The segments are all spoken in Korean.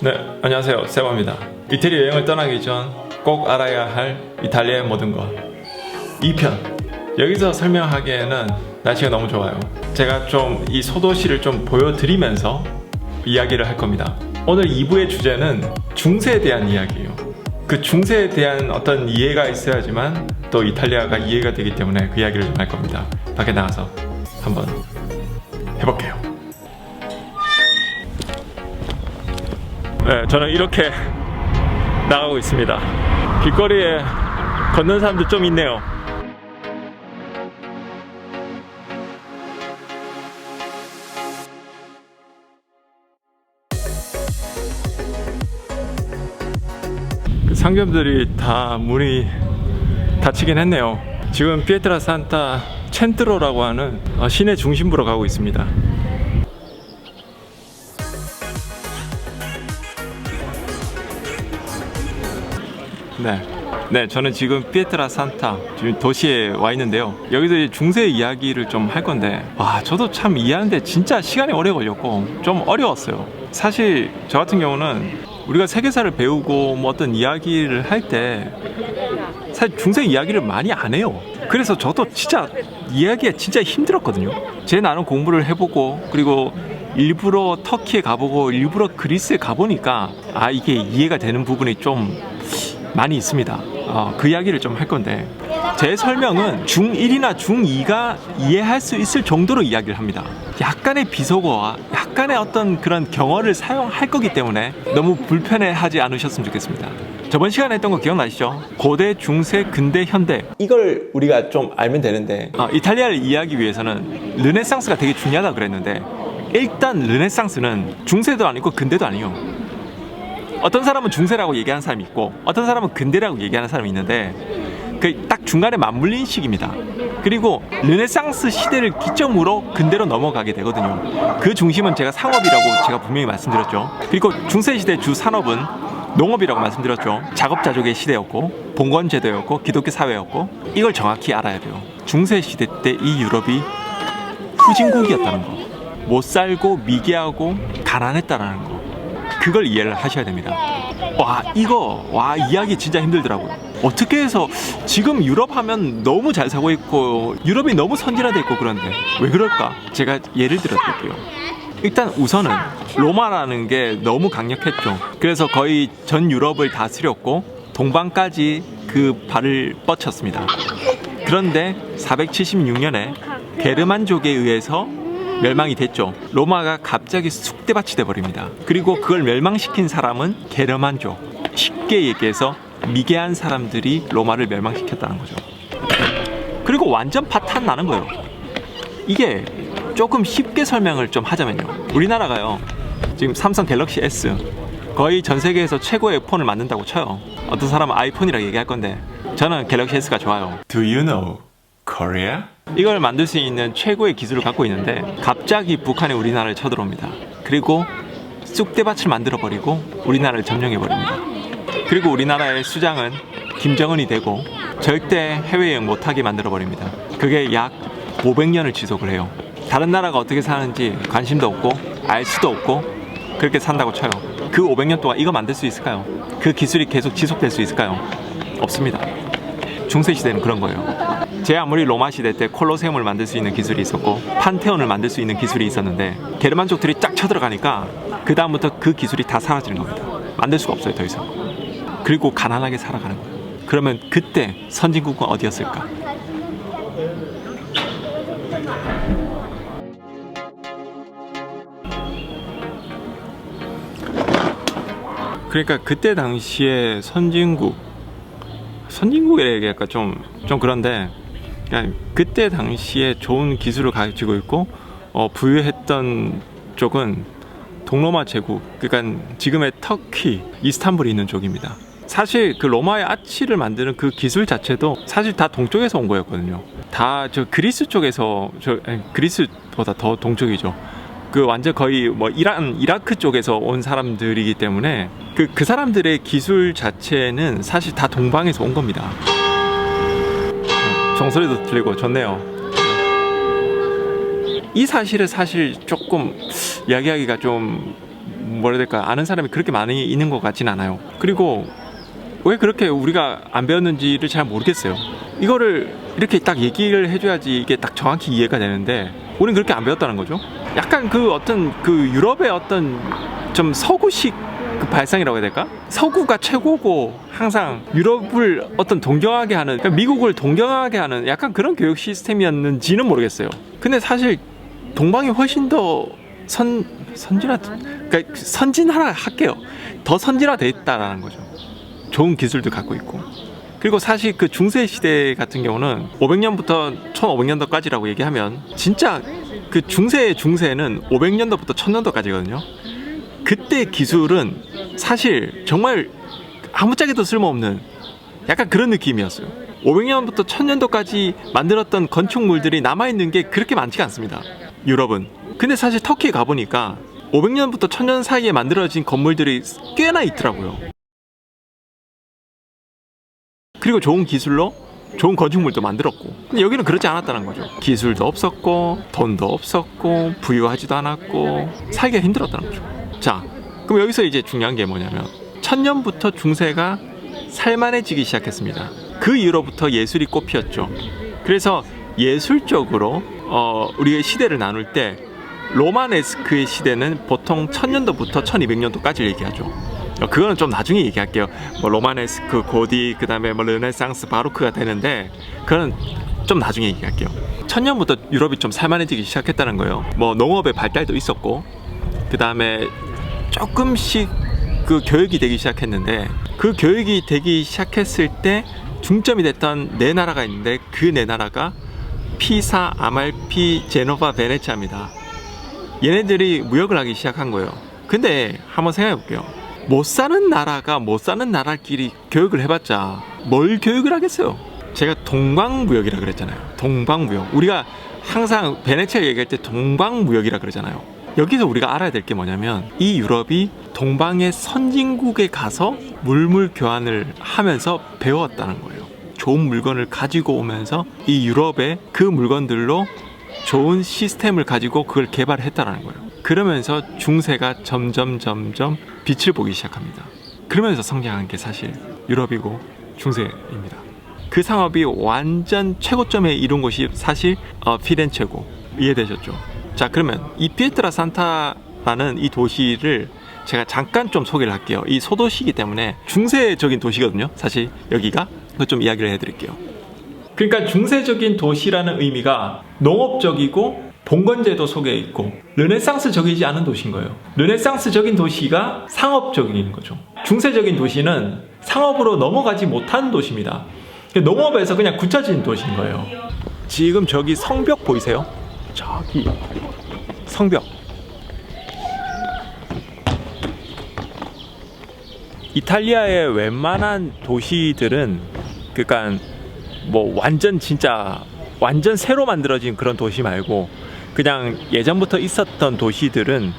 네, 안녕하세요. 세바입니다. 이태리 여행을 떠나기 전 꼭 알아야 할 이탈리아의 모든 것. 2편. 여기서 설명하기에는 날씨가 너무 좋아요. 제가 좀 이 소도시를 좀 보여드리면서 이야기를 할 겁니다. 오늘 2부의 주제는 중세에 대한 이야기예요. 그 중세에 대한 어떤 이해가 있어야지만 또 이탈리아가 이해가 되기 때문에 그 이야기를 좀 할 겁니다. 밖에 나가서 한번 해볼게요. 네, 저는 이렇게 나가고 있습니다. 길거리에 걷는 사람들 좀 있네요. 그 상점들이 다 문이 닫히긴 했네요. 지금 피에트라 산타 첸트로라고 하는 어, 시내 중심부로 가고 있습니다. 네. 네, 저는 지금 피에트라 산타 지금 도시에 와 있는데요. 여기서 이제 중세 이야기를 좀 할 건데, 와, 저도 참 이해하는데 진짜 시간이 오래 걸렸고 좀 어려웠어요. 사실 저 같은 경우는 우리가 세계사를 배우고 뭐 어떤 이야기를 할 때 사실 중세 이야기를 많이 안 해요. 그래서 저도 진짜 이야기가 진짜 힘들었거든요. 제 나름 공부를 해보고 그리고 일부러 터키에 가보고 일부러 그리스에 가보니까 아 이게 이해가 되는 부분이 좀 많이 있습니다. 어, 그 이야기를 좀 할 건데 제 설명은 중1이나 중2가 이해할 수 있을 정도로 이야기를 합니다. 약간의 비속어와 약간의 어떤 그런 경어를 사용할 거기 때문에 너무 불편해하지 않으셨으면 좋겠습니다. 저번 시간에 했던 거 기억나시죠? 고대, 중세, 근대, 현대 이걸 우리가 좀 알면 되는데 어, 이탈리아를 이해하기 위해서는 르네상스가 되게 중요하다 그랬는데 일단 르네상스는 중세도 아니고 근대도 아니에요. 어떤 사람은 중세라고 얘기하는 사람이 있고 어떤 사람은 근대라고 얘기하는 사람이 있는데 그 딱 중간에 맞물린 시기입니다. 그리고 르네상스 시대를 기점으로 근대로 넘어가게 되거든요. 그 중심은 제가 상업이라고 제가 분명히 말씀드렸죠. 그리고 중세 시대 주 산업은 농업이라고 말씀드렸죠. 작업자족의 시대였고 봉건제도였고 기독교 사회였고 이걸 정확히 알아야 돼요. 중세 시대 때 이 유럽이 후진국이었다는 거. 못 살고 미개하고 가난했다라는 거. 그걸 이해를 하셔야 됩니다. 와 이거 와 이야기 진짜 힘들더라고요. 어떻게 해서 지금 유럽 하면 너무 잘 사고 있고 유럽이 너무 선진화돼 있고 그런데 왜 그럴까? 제가 예를 들어 드릴게요. 일단 우선은 로마라는 게 너무 강력했죠. 그래서 거의 전 유럽을 다스렸고 동방까지 그 발을 뻗쳤습니다. 그런데 476년에 게르만족에 의해서 멸망이 됐죠. 로마가 갑자기 쑥대밭이 돼 버립니다. 그리고 그걸 멸망시킨 사람은 게르만족. 쉽게 얘기해서 미개한 사람들이 로마를 멸망시켰다는 거죠. 그리고 완전 파탄 나는 거예요. 이게 조금 쉽게 설명을 좀 하자면요. 우리나라가요. 지금 삼성 갤럭시 S 거의 전 세계에서 최고의 폰을 만든다고 쳐요. 어떤 사람은 아이폰이라고 얘기할 건데 저는 갤럭시 S가 좋아요. Do you know Korea? 이걸 만들 수 있는 최고의 기술을 갖고 있는데 갑자기 북한이 우리나라를 쳐들어옵니다. 그리고 쑥대밭을 만들어 버리고 우리나라를 점령해 버립니다. 그리고 우리나라의 수장은 김정은이 되고 절대 해외여행 못하게 만들어 버립니다. 그게 약 500년을 지속을 해요. 다른 나라가 어떻게 사는지 관심도 없고 알 수도 없고 그렇게 산다고 쳐요. 그 500년 동안 이거 만들 수 있을까요? 그 기술이 계속 지속될 수 있을까요? 없습니다. 중세 시대는 그런 거예요. 제 아무리 로마 시대 때 콜로세움을 만들 수 있는 기술이 있었고 판테온을 만들 수 있는 기술이 있었는데 게르만족들이 쫙 쳐들어가니까 그 다음부터 그 기술이 다 사라지는 겁니다. 만들 수가 없어요 더 이상. 그리고 가난하게 살아가는 거예요. 그러면 그때 선진국은 어디였을까? 그러니까 그때 당시에 선진국 선진국이라 얘기할까 좀, 좀 그런데 그냥 그때 당시에 좋은 기술을 가지고 있고 어, 부유했던 쪽은 동로마 제국 그러니까 지금의 터키 이스탄불이 있는 쪽입니다. 사실 그 로마의 아치를 만드는 그 기술 자체도 사실 다 동쪽에서 온 거였거든요. 다 저 그리스 쪽에서 저 아니, 그리스보다 더 동쪽이죠. 그 완전 거의 뭐 이란 이라크 쪽에서 온 사람들이기 때문에 그그 사람들의 기술 자체는 사실 다 동방에서 온 겁니다. 종소리도 들리고 좋네요. 이 사실을 사실 조금 이야기하기가 좀 뭐라 해야 될까 아는 사람이 그렇게 많이 있는 것 같진 않아요. 그리고 왜 그렇게 우리가 안 배웠는지를 잘 모르겠어요. 이거를 이렇게 딱 얘기를 해줘야지 이게 딱 정확히 이해가 되는데 우리는 그렇게 안 배웠다는 거죠. 약간 그 어떤 그 유럽의 어떤 좀 서구식 그 발상이라고 해야 될까? 서구가 최고고 항상 유럽을 어떤 동경하게 하는 그러니까 미국을 동경하게 하는 약간 그런 교육 시스템이었는지는 모르겠어요. 근데 사실 동방이 훨씬 더 선 선진화 그러니까 선진화를 할게요. 더 선진화돼 있다라는 거죠. 좋은 기술도 갖고 있고. 그리고 사실 그 중세 시대 같은 경우는 500년부터 1500년도까지라고 얘기하면 진짜 그 중세의 중세는 500년도부터 1000년도까지거든요. 그때 기술은 사실 정말 아무짝에도 쓸모없는 약간 그런 느낌이었어요. 500년부터 1000년도까지 만들었던 건축물들이 남아있는 게 그렇게 많지가 않습니다. 유럽은. 근데 사실 터키에 가보니까 500년부터 1000년 사이에 만들어진 건물들이 꽤나 있더라고요. 그리고 좋은 기술로 좋은 건축물도 만들었고 근데 여기는 그렇지 않았다는 거죠 기술도 없었고 돈도 없었고 부유하지도 않았고 살기가 힘들었다는 거죠 자 그럼 여기서 이제 중요한 게 뭐냐면 천년부터 중세가 살만해지기 시작했습니다 그 이후로부터 예술이 꽃피었죠 그래서 예술적으로 어, 우리의 시대를 나눌 때 로마네스크의 시대는 보통 1000년도부터 1200년도까지 얘기하죠. 어, 그거는 좀 나중에 얘기할게요. 뭐 로마네스크, 고디, 그다음에 뭐 르네상스, 바로크가 되는데 그건 좀 나중에 얘기할게요. 천년부터 유럽이 좀 살만해지기 시작했다는 거예요. 뭐 농업의 발달도 있었고 그다음에 조금씩 그 교육이 되기 시작했는데 그 교육이 되기 시작했을 때 중점이 됐던 네 나라가 있는데 그 네 나라가 피사, 아말피, 제노바, 베네치아입니다. 얘네들이 무역을 하기 시작한 거예요. 근데 한번 생각해 볼게요. 못 사는 나라가 못 사는 나라끼리 교육을 해봤자 뭘 교육을 하겠어요? 제가 동방무역이라 그랬잖아요. 동방무역. 우리가 항상 베네치아 얘기할 때 동방무역이라 그러잖아요. 여기서 우리가 알아야 될 게 뭐냐면 이 유럽이 동방의 선진국에 가서 물물 교환을 하면서 배웠다는 거예요. 좋은 물건을 가지고 오면서 이 유럽의 그 물건들로 좋은 시스템을 가지고 그걸 개발했다라는 거예요. 그러면서 중세가 점점 점점 빛을 보기 시작합니다. 그러면서 성장한 게 사실 유럽이고 중세입니다. 그 상업이 완전 최고점에 이룬 곳이 사실 어, 피렌체고 이해되셨죠? 자 그러면 이 피에트라 산타라는 이 도시를 제가 잠깐 좀 소개를 할게요. 이 소도시이기 때문에 중세적인 도시거든요. 사실 여기가 그거 좀 이야기를 해드릴게요. 그러니까 중세적인 도시라는 의미가 농업적이고 봉건제도 속에 있고 르네상스적이지 않은 도시인 거예요. 르네상스적인 도시가 상업적인 거죠. 중세적인 도시는 상업으로 넘어가지 못한 도시입니다. 농업에서 그냥 굳혀진 도시인 거예요. 지금 저기 성벽 보이세요? 저기 성벽. 이탈리아의 웬만한 도시들은 그러니까 뭐 완전 진짜 완전 새로 만들어진 그런 도시 말고 그냥 예전부터 있었던 도시들은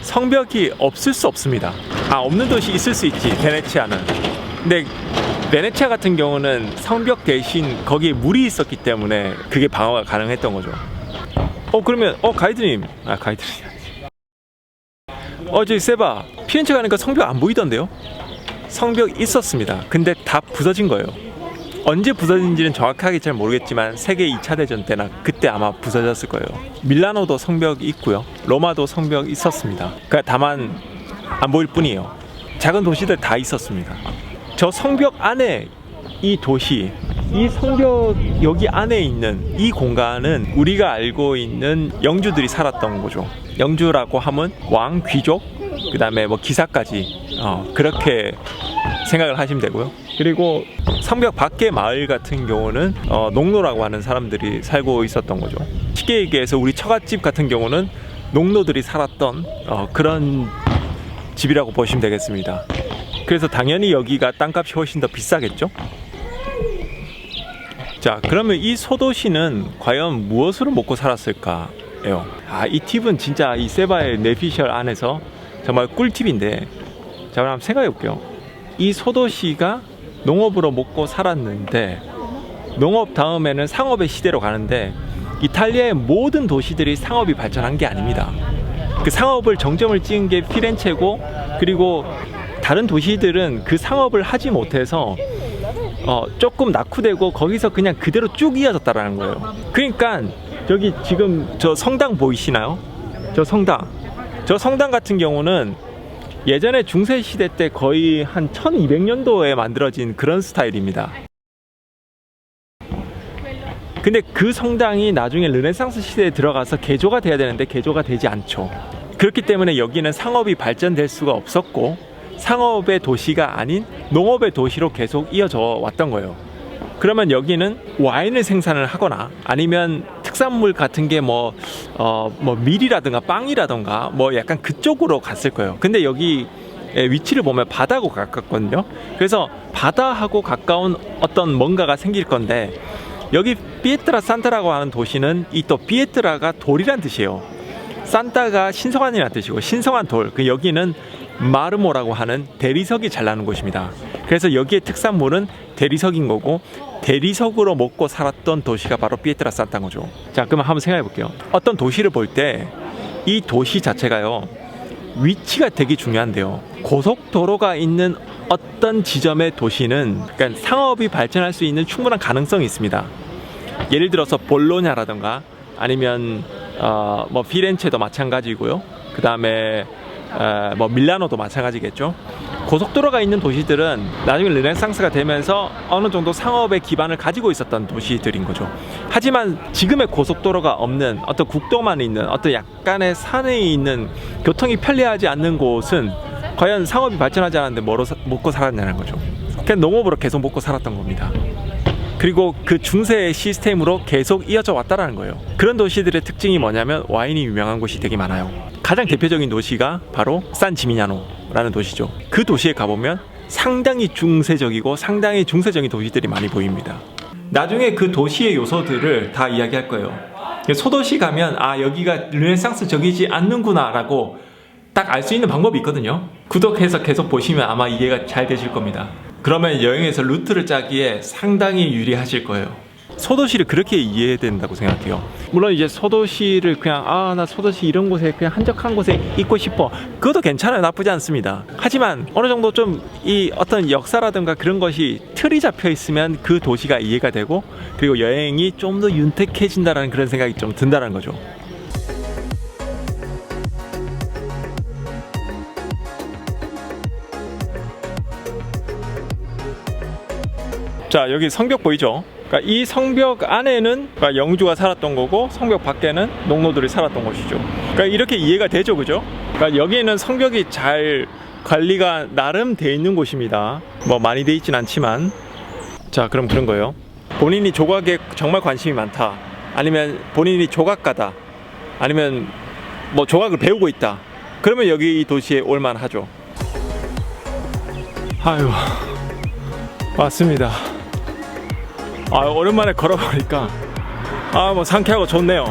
성벽이 없을 수 없습니다. 아 없는 도시 있을 수 있지 베네치아는. 근데 베네치아 같은 경우는 성벽 대신 거기에 물이 있었기 때문에 그게 방어가 가능했던 거죠. 어 그러면 어 가이드님 아 가이드님 어 저기 세바 피렌체 가니까 성벽 안 보이던데요? 성벽 있었습니다. 근데 다 부서진 거예요. 언제 부서진지는 정확하게 잘 모르겠지만 세계 2차 대전 때나 그때 아마 부서졌을 거예요. 밀라노도 성벽이 있고요. 로마도 성벽 있었습니다. 그러니까 다만 안 보일 뿐이에요. 작은 도시들 다 있었습니다. 저 성벽 안에 이 도시, 이 성벽 여기 안에 있는 이 공간은 우리가 알고 있는 영주들이 살았던 거죠. 영주라고 하면 왕, 귀족, 그 다음에 뭐 기사까지 어, 그렇게 생각을 하시면 되고요. 그리고 성벽 밖의 마을 같은 경우는 어, 농노라고 하는 사람들이 살고 있었던 거죠. 쉽게 얘기해서 우리 처갓집 같은 경우는 농노들이 살았던 어, 그런 집이라고 보시면 되겠습니다. 그래서 당연히 여기가 땅값이 훨씬 더 비싸겠죠. 자, 그러면 이 소도시는 과연 무엇으로 먹고 살았을까요? 아, 이 팁은 진짜 이 세바의 내피셜 안에서 정말 꿀팁인데, 자, 그럼 생각해 볼게요. 이 소도시가 농업으로 먹고 살았는데, 농업 다음에는 상업의 시대로 가는데, 이탈리아의 모든 도시들이 상업이 발전한 게 아닙니다. 그 상업을 정점을 찍은 게 피렌체고 그리고 다른 도시들은 그 상업을 하지 못해서 어, 조금 낙후되고 거기서 그냥 그대로 쭉 이어졌다라는 거예요. 그러니까 여기 지금 저 성당 보이시나요? 저 성당. 저 성당 같은 경우는 예전에 중세 시대 때 거의 한 1200년도에 만들어진 그런 스타일입니다. 근데 그 성당이 나중에 르네상스 시대에 들어가서 개조가 돼야 되는데 개조가 되지 않죠. 그렇기 때문에 여기는 상업이 발전될 수가 없었고 상업의 도시가 아닌 농업의 도시로 계속 이어져 왔던 거예요. 그러면 여기는 와인을 생산을 하거나 아니면 특산물 같은 게 뭐, 어, 뭐 밀이라든가 빵이라든가 뭐 약간 그쪽으로 갔을 거예요. 근데 여기 위치를 보면 바다하고 가깝거든요. 그래서 바다하고 가까운 어떤 뭔가가 생길 건데 여기 피에트라 산타라고 하는 도시는 이 또 피에트라가 돌이란 뜻이에요. 산타가 신성한이라는 뜻이고 신성한 돌. 그 여기는 마르모라고 하는 대리석이 잘 나는 곳입니다. 그래서 여기의 특산물은 대리석인 거고 대리석으로 먹고 살았던 도시가 바로 피에트라 산타인 거죠. 자, 그러면 한번 생각해 볼게요. 어떤 도시를 볼 때 이 도시 자체가요. 위치가 되게 중요한데요. 고속도로가 있는 어떤 지점의 도시는 그러니까 상업이 발전할 수 있는 충분한 가능성이 있습니다. 예를 들어서 볼로냐라든가 아니면 어, 뭐 피렌체도 마찬가지고요. 그 다음에 어, 뭐 밀라노도 마찬가지겠죠. 고속도로가 있는 도시들은 나중에 르네상스가 되면서 어느 정도 상업의 기반을 가지고 있었던 도시들인 거죠. 하지만 지금의 고속도로가 없는 어떤 국도만 있는 어떤 약간의 산에 있는 교통이 편리하지 않는 곳은 과연 상업이 발전하지 않았는데 뭐로 사- 먹고 살았냐는 거죠. 그냥 농업으로 계속 먹고 살았던 겁니다. 그리고 그 중세의 시스템으로 계속 이어져 왔다라는 거예요. 그런 도시들의 특징이 뭐냐면 와인이 유명한 곳이 되게 많아요. 가장 대표적인 도시가 바로 산 지미냐노라는 도시죠. 그 도시에 가보면 상당히 중세적이고 상당히 중세적인 도시들이 많이 보입니다. 나중에 그 도시의 요소들을 다 이야기할 거예요. 소도시 가면 아 여기가 르네상스 적이지 않는구나라고 딱 알 수 있는 방법이 있거든요. 구독해서 계속 보시면 아마 이해가 잘 되실 겁니다. 그러면 여행에서 루트를 짜기에 상당히 유리하실 거예요. 소도시를 그렇게 이해해야 된다고 생각해요. 물론 이제 소도시를 그냥 아나 소도시 이런 곳에 그냥 한적한 곳에 있고 싶어. 그것도 괜찮아요. 나쁘지 않습니다. 하지만 어느 정도 좀 이 어떤 역사라든가 그런 것이 틀이 잡혀 있으면 그 도시가 이해가 되고 그리고 여행이 좀 더 윤택해진다라는 그런 생각이 좀 든다는 거죠. 자 여기 성벽 보이죠? 그러니까 이 성벽 안에는 그러니까 영주가 살았던 거고 성벽 밖에는 농노들이 살았던 것이죠. 그러니까 이렇게 이해가 되죠, 그죠? 그러니까 여기에는 성벽이 잘 관리가 나름 돼 있는 곳입니다. 뭐 많이 돼 있진 않지만 자 그럼 그런 거예요. 본인이 조각에 정말 관심이 많다. 아니면 본인이 조각가다. 아니면 뭐 조각을 배우고 있다. 그러면 여기 이 도시에 올만하죠. 아유 왔습니다. 아 오랜만에 걸어보니까 아 뭐 상쾌하고 좋네요.